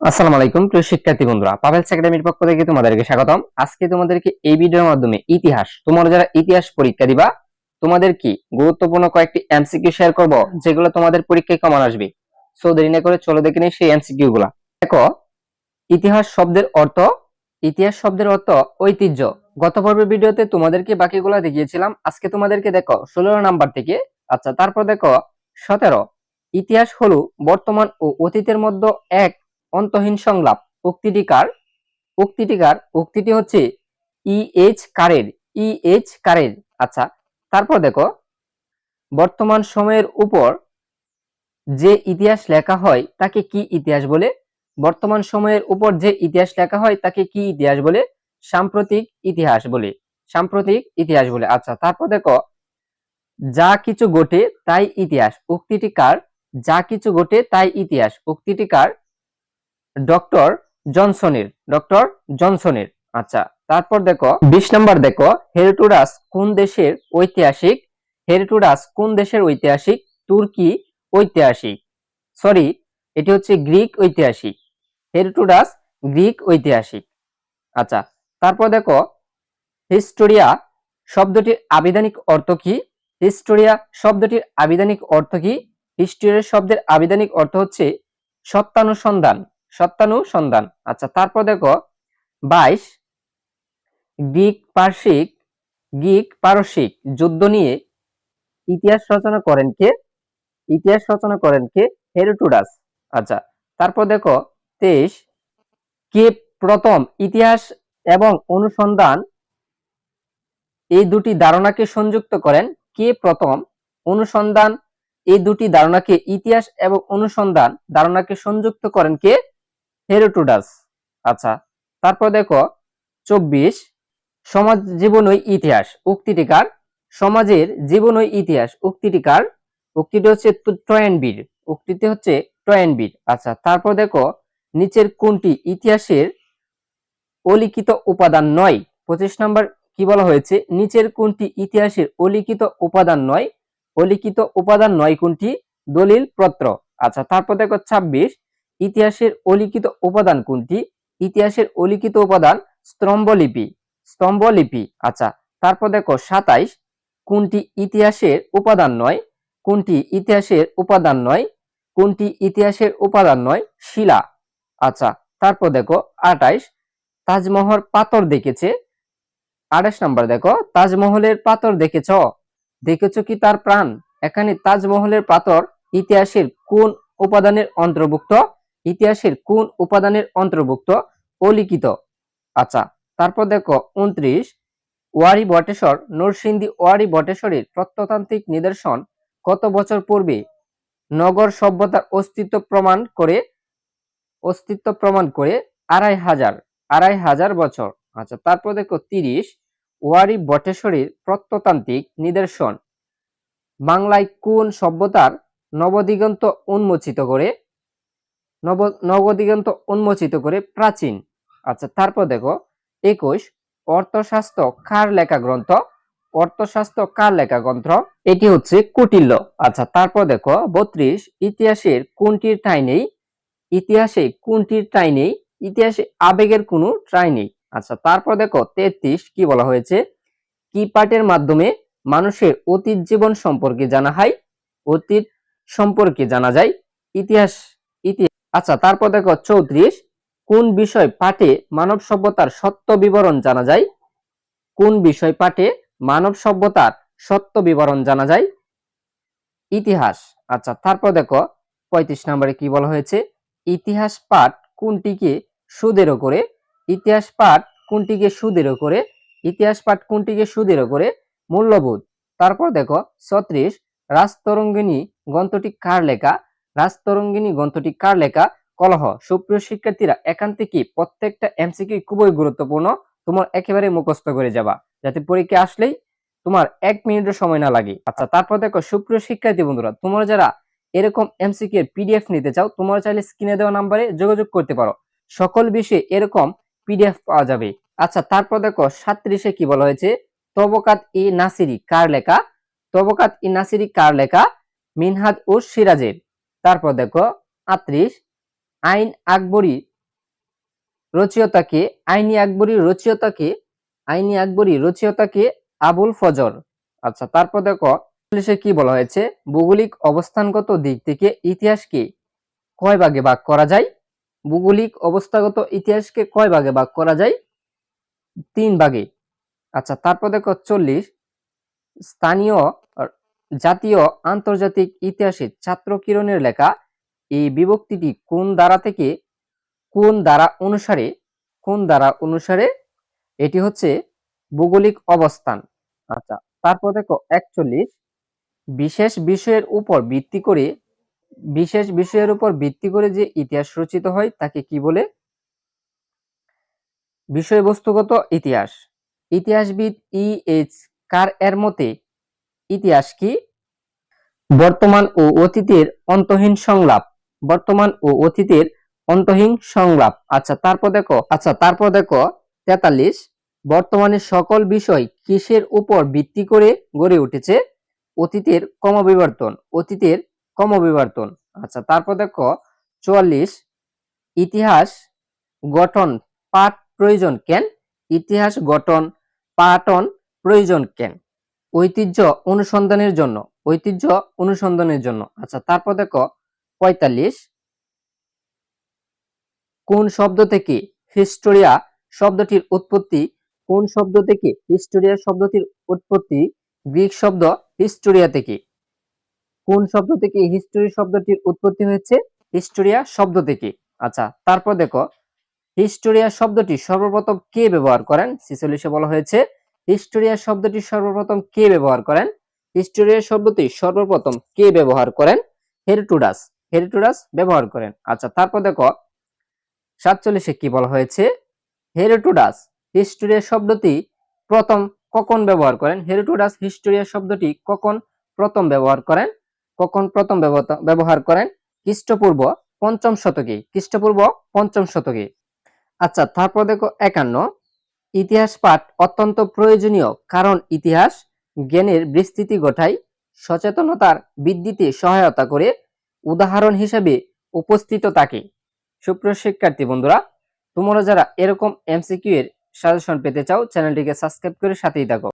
আসসালামু আলাইকুম, প্রিয় শিক্ষার্থী বন্ধুরা। পাভেলস একাডেমির পক্ষ থেকে তোমাদেরকে স্বাগতম। আজকে তোমাদেরকে এই ভিডিওর মাধ্যমে ইতিহাস, তোমরা যারা ইতিহাস পরীক্ষা দিবা, তোমাদের কি গুরুত্বপূর্ণ কয়েকটি এমসিকিউ শেয়ার করব, যেগুলো তোমাদের পরীক্ষায় কমন আসবে? সো দেরি না করে চলো দেখে নিই সেই এমসিকিউ গুলা। দেখো, ইতিহাস শব্দের অর্থ, ইতিহাস শব্দের অর্থ ঐতিহ্য। গত পর্বের ভিডিওতে তোমাদেরকে বাকিগুলো দেখিয়েছিলাম। আজকে তোমাদেরকে দেখো, ষোলো নাম্বার থেকে আচ্ছা তারপর দেখো, সতেরো। ইতিহাস হলো বর্তমান ও অতীতের মধ্যে এক অন্তহীন সংলাপ। উক্তিটি কার? উক্তিটি কার? উক্তিটি হচ্ছে ই এইচ কারের ই এইচ কারের। আচ্ছা তারপর দেখো, বর্তমান সময়ের উপর যে ইতিহাস লেখা হয়, তাকে কি ইতিহাস বলে? বর্তমান সময়ের উপর যে ইতিহাস লেখা হয়, তাকে কি ইতিহাস বলে? সাম্প্রতিক ইতিহাস বলে। সাম্প্রতিক ইতিহাস বলে। আচ্ছা তারপর দেখো, যা কিছু ঘটে তাই ইতিহাস। উক্তিটি কার? যা কিছু ঘটে তাই ইতিহাস। উক্তিটি কার? Doctor জনসনের doctor জনসনের। আচ্ছা তারপর দেখো, বিশ নম্বর দেখো, হেরিটুরাস কোন দেশের ঐতিহাসিক? হেরিটুরাস কোন দেশের ঐতিহাসিক? তুর্কি ঐতিহাসিক। সরি এটি হচ্ছে গ্রিক ঐতিহাসিক। হেরিটুরাস গ্রিক ঐতিহাসিক। আচ্ছা তারপর দেখো, হিস্টোরিয়া শব্দটির আবিধানিক অর্থ কি? হিস্টোরিয়া শব্দটির আবিধানিক অর্থ কি? হিস্টোরিয়া শব্দের আবিধানিক অর্থ হচ্ছে সত্যানুসন্ধান। সত্যানুসন্ধান আচ্ছা তারপর দেখো, বাইশ, গ্রিক পার্শ্বিক, গ্রিক পারসিক যুদ্ধ নিয়ে ইতিহাস রচনা করেন কে? ইতিহাস রচনা করেন কে? হেরোটুডাস আচ্ছা তারপর দেখো, তেইশ, কে প্রথম ইতিহাস এবং অনুসন্ধান এই দুটি ধারণাকে সংযুক্ত করেন? কে প্রথম অনুসন্ধান এই দুটি ধারণাকে ইতিহাস এবং অনুসন্ধান ধারণাকে সংযুক্ত করেন কে? হেরোটুডাস আচ্ছা তারপর দেখো, চব্বিশ, সমাজ জীবনই ইতিহাস। উক্তিটিকার সমাজের জীবনই ইতিহাস। উক্তিটিকার উক্তিটি হচ্ছে ট্রয়েনবির উক্তিটি হচ্ছে ট্রয়েনবির আচ্ছা তারপর দেখো, নিচের কোনটি? ইতিহাসের অলিখিত উপাদান নয়। পঁচিশ নম্বর কি বলা হয়েছে? নিচের কোনটি? ইতিহাসের অলিখিত উপাদান নয়। অলিখিত উপাদান নয় কোনটি? দলিল পত্র। আচ্ছা তারপর দেখো, ছাব্বিশ ইতিহাসের অলিখিত উপাদান কোনটি? ইতিহাসের অলিখিত উপাদান স্তম্ভলিপি। স্তম্ভলিপি আচ্ছা তারপর দেখো সাতাইশ, কোনটি ইতিহাসের উপাদান নয়? কোনটি ইতিহাসের উপাদান নয়? কোনটি ইতিহাসের উপাদান নয়? শিলা আচ্ছা তারপর দেখো আটাইশ, তাজমহল পাথর দেখেছে। আঠাশ নাম্বার দেখো, তাজমহলের পাথর দেখেছ? দেখেছ কি তার প্রাণ? এখানে তাজমহলের পাথর ইতিহাসের কোন উপাদানের অন্তর্ভুক্ত? ইতিহাসের কোন উপাদানের অন্তর্ভুক্ত অলিখিত? আচ্ছা তারপর দেখো উনত্রিশ, ওয়ারি বটেশ্বর, নরসিংদী ওয়ারি বটেশ্বরের প্রত্নতান্ত্রিক নিদর্শন কত বছর পূর্বে? নগর সভ্যতার অস্তিত্ব প্রমাণ করে, অস্তিত্ব প্রমাণ করে আড়াই হাজার আড়াই হাজার বছর। আচ্ছা তারপর দেখো তিরিশ, ওয়ারি বটেশ্বরের প্রত্নতান্ত্রিক নিদর্শন। বাংলায় কোন সভ্যতার নবদিগন্ত উন্মোচিত করে নব, নবদিগন্ত উন্মোচিত করে প্রাচীন। আচ্ছা তারপর দেখো, একুশ, অর্থশাস্ত্র কার লেখা গ্রন্থ? অর্থশাস্ত্র কার লেখা গ্রন্থ? এটি হচ্ছে কুটিল্য। আচ্ছা তারপর দেখো, বত্রিশ, ইতিহাসের কোনটির ঠাঁই নেই? ইতিহাসে কোনটির ঠাঁই নেই? ইতিহাসে আবেগের কোনো ঠাঁই নেই। আচ্ছা তারপর দেখো, তেত্রিশ, কি বলা হয়েছে? কি পাঠের মাধ্যমে মানুষের অতীত জীবন সম্পর্কে জানা হয়? অতীত সম্পর্কে জানা যায়। ইতিহাস আচ্ছা তারপর দেখো চৌত্রিশ, কোন বিষয় পাঠে মানব সভ্যতার সত্য বিবরণ জানা যায়? কোন বিষয় পাঠে মানব সভ্যতার সত্য বিবরণ জানা যায়? ইতিহাস। আচ্ছা তারপর দেখো পঁয়ত্রিশ নম্বরে কি বলা হয়েছে? ইতিহাস পাঠ কোনটিকে সুদের করে? ইতিহাস পাঠ কোনটিকে সুদের করে? ইতিহাস পাঠ কোনটিকে সুদের করে? মূল্যবোধ। তারপর দেখো ছত্রিশ, রাজতরঙ্গিনী গ্রন্থটি কার লেখা? রাজতরঙ্গিনী গ্রন্থটি কার লেখা? কলহ। সুপ্রিয় শিক্ষার্থীরা এখান থেকে প্রত্যেকটা এমসিকিউ খুবই গুরুত্বপূর্ণ? তোমার একেবারে মুখস্থ করে যাবা। যাতে পরীক্ষা আসলেই তোমার এক মিনিটের সময় না লাগে। আচ্ছা তারপর দেখো, সুপ্রিয় শিক্ষার্থী বন্ধুরা, তোমরা যারা এরকম এমসিকিউ এর পিডিএফ নিতে চাও, তোমরা চাইলে স্ক্রিনে দেওয়া নাম্বারে যোগাযোগ করতে পারো। সকল বিষয়ে এরকম পিডিএফ পাওয়া যাবে। আচ্ছা তারপর দেখো সাত্রিশে কি বলা হয়েছে? তবকাত ই নাসিরি কার লেখা? তবকাত ই নাসিরি কার লেখা? মিনহাদ ও সিরাজের। তারপর দেখো আত্রিশ আইন আকবরী রচিয়তাকে আইনি আকবরী রচিয়তাকে আইনি আকবরী রচিয়তাকে আবুল ফজর আচ্ছা তারপর দেখো ইংলিশে কি বলা হয়েছে? ভৌগোলিক অবস্থানগত দিক থেকে ইতিহাসকে কয় ভাগে ভাগ করা যায়? ভৌগোলিক অবস্থাগত ইতিহাসকে কয় ভাগে ভাগ করা যায়? তিন ভাগে। আচ্ছা তারপর দেখো, চল্লিশ, স্থানীয় জাতীয় আন্তর্জাতিক ইতিহাসে ছাত্র কিরণের লেখা এই বিভক্তিটি কোন দ্বারা থেকে, কোন দ্বারা অনুসারে, কোন দ্বারা অনুসারে? এটি হচ্ছে ভৌগোলিক অবস্থান। আচ্ছা তারপর দেখো একচল্লিশ। বিশেষ বিষয়ের উপর ভিত্তি করে, বিশেষ বিষয়ের উপর ভিত্তি করে যে ইতিহাস রচিত হয়, তাকে কি বলে? বিষয়বস্তুগত ইতিহাস। ইতিহাসবিদ ই এইচ কার এর মতে ইতিহাস কি? বর্তমান ও অতীতের অন্তহীন সংলাপ। বর্তমান ও অতীতের অন্তহীন সংলাপ। আচ্ছা তারপর দেখো আচ্ছা তারপর দেখো, তেতাল্লিশ, বর্তমানে সকল বিষয় কিসের উপর ভিত্তি করে গড়ে উঠেছে? অতীতের ক্রমবিবর্তন অতীতের ক্রমবিবর্তন। আচ্ছা তারপর দেখো, চুয়াল্লিশ, ইতিহাস গঠন পাঠ প্রয়োজন কেন? ইতিহাস গঠন পাঠন প্রয়োজন কেন? ঐতিহ্য অনুসন্ধানের জন্য, ঐতিহ্য অনুসন্ধানের জন্য। আচ্ছা তারপর দেখো, পঁয়তাল্লিশ। কোন শব্দ থেকে হিস্টোরিয়া শব্দটির উৎপত্তি, কোন শব্দ থেকে হিস্টোরিয়া শব্দটির উৎপত্তি, গ্রিক শব্দ হিস্টোরিয়া থেকে? কোন শব্দ থেকে হিস্টোরি শব্দটির উৎপত্তি হয়েছে, হিস্টোরিয়া শব্দ থেকে? আচ্ছা তারপর দেখো, হিস্টোরিয়া শব্দটি সর্বপ্রথম কে ব্যবহার করেন? সিসলিশে বলা হয়েছে হিস্টোরিয়া শব্দটি সর্বপ্রথম কে ব্যবহার করেন? হিস্টোরিয়া শব্দটি সর্বপ্রথম কে ব্যবহার করেন? হেরিটুডাস। হেরিটুডাস ব্যবহার করেন। আচ্ছা তারপর দেখো, সাতচল্লিশে কি বলা হয়েছে? হেরিটুডাস। হিস্টোরিয়া শব্দটি প্রথম কখন ব্যবহার করেন? হেরিটুডাস হিস্টোরিয়া শব্দটি কখন প্রথম ব্যবহার করেন? কখন প্রথম ব্যবহার- করেন? খ্রিস্টপূর্ব পঞ্চম শতকে। খ্রিস্টপূর্ব পঞ্চম শতকে। আচ্ছা তারপর দেখো একান্ন। ইতিহাস পাঠ অত্যন্ত প্রয়োজনীয়, কারণ ইতিহাস জ্ঞানের বিস্তৃতি ঘটায়, সচেতনতার বৃদ্ধিতে সহায়তা করে উদাহরণ হিসেবে উপস্থিত থাকে। সুপ্রিয় শিক্ষার্থী বন্ধুরা, তোমরা যারা এরকম এমসিকিউ এর সাজেশন পেতে চাও, চ্যানেলটিকে সাবস্ক্রাইব করে সাথেই থাকো।